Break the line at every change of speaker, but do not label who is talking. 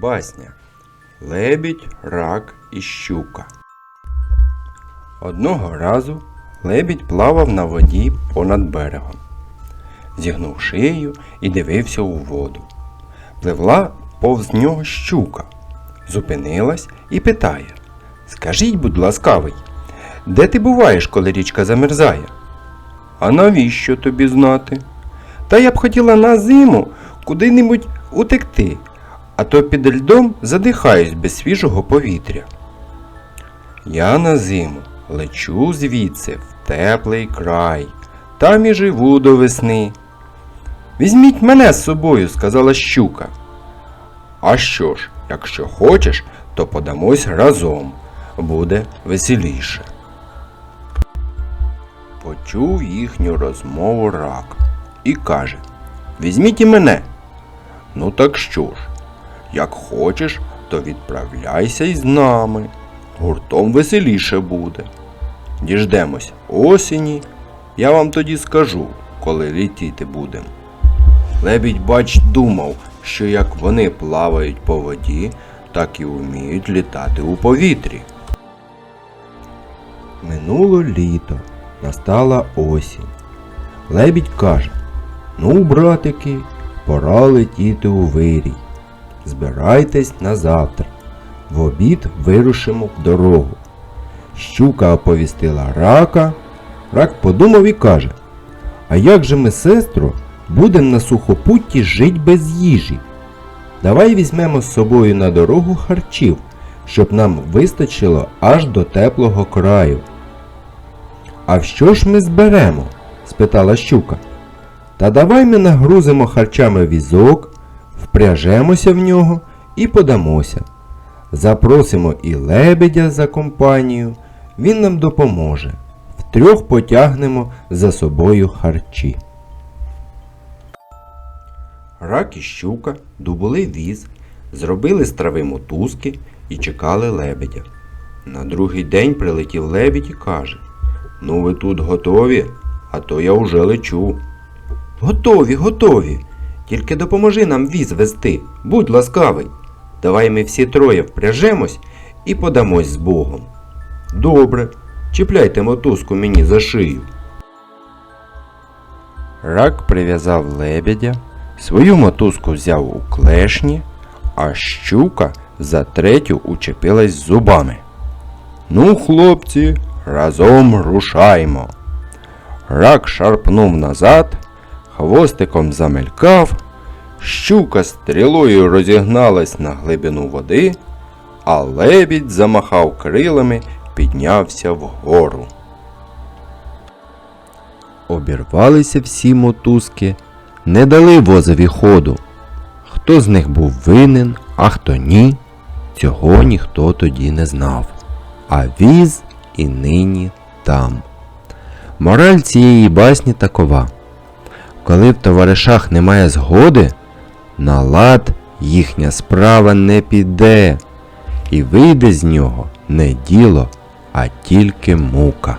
Басня Лебідь, рак і щука. Одного разу лебідь плавав на воді понад берегом, зігнув шию і дивився у воду. Пливла повз нього щука, зупинилась і питає Скажіть, будь ласкавий, де ти буваєш, коли річка замерзає? А навіщо тобі знати? Та я б хотіла на зиму куди-небудь утекти, а то під льдом задихаюсь без свіжого повітря. Я на зиму лечу звідси в теплий край, там і живу до весни. Візьміть мене з собою, сказала щука. А що ж, якщо хочеш, то подамось разом. Буде веселіше. Почув їхню розмову рак і каже Візьміть і мене. Ну так що ж, як хочеш, то відправляйся із нами. Гуртом веселіше буде. Діждемось осені, я вам тоді скажу, коли літіти будем. Лебідь, бач, думав, що як вони плавають по воді, так і вміють літати у повітрі. Минуло літо, настала осінь. Лебідь каже: Ну, братики, пора летіти у вирій. Збирайтесь на завтра. В обід вирушимо в дорогу. Щука оповістила рака. Рак подумав і каже: А як же ми, сестро, будемо на сухопутті жить без їжі? Давай візьмемо з собою на дорогу харчів, щоб нам вистачило аж до теплого краю. А що ж ми зберемо? спитала щука. Та давай ми нагрузимо харчами візок, впряжемося в нього і подамося. Запросимо і лебедя за компанію, він нам допоможе. Втрьох потягнемо за собою харчі. Рак і щука дубули віз, зробили з трави мотузки і чекали лебедя. На другий день прилетів лебідь і каже Ну ви тут готові, а то я уже лечу. Готові, готові. Тільки допоможи нам віз вести, будь ласкавий. Давай ми всі троє впряжемось і подамось з Богом. Добре, чіпляйте мотузку мені за шию. Рак прив'язав лебедя, свою мотузку взяв у клешні, а щука за третю учепилась зубами. Ну, хлопці, разом рушаймо. Рак шарпнув назад, хвостиком замелькав, щука стрілою розігналась на глибину води, а лебідь замахав крилами, піднявся вгору. Обірвалися всі мотузки, не дали возові ходу. Хто з них був винен, а хто ні, цього ніхто тоді не знав. А віз і нині там. Мораль цієї басні такова. Коли в товаришах немає згоди, на лад їхня справа не піде, і вийде з нього не діло, а тільки мука.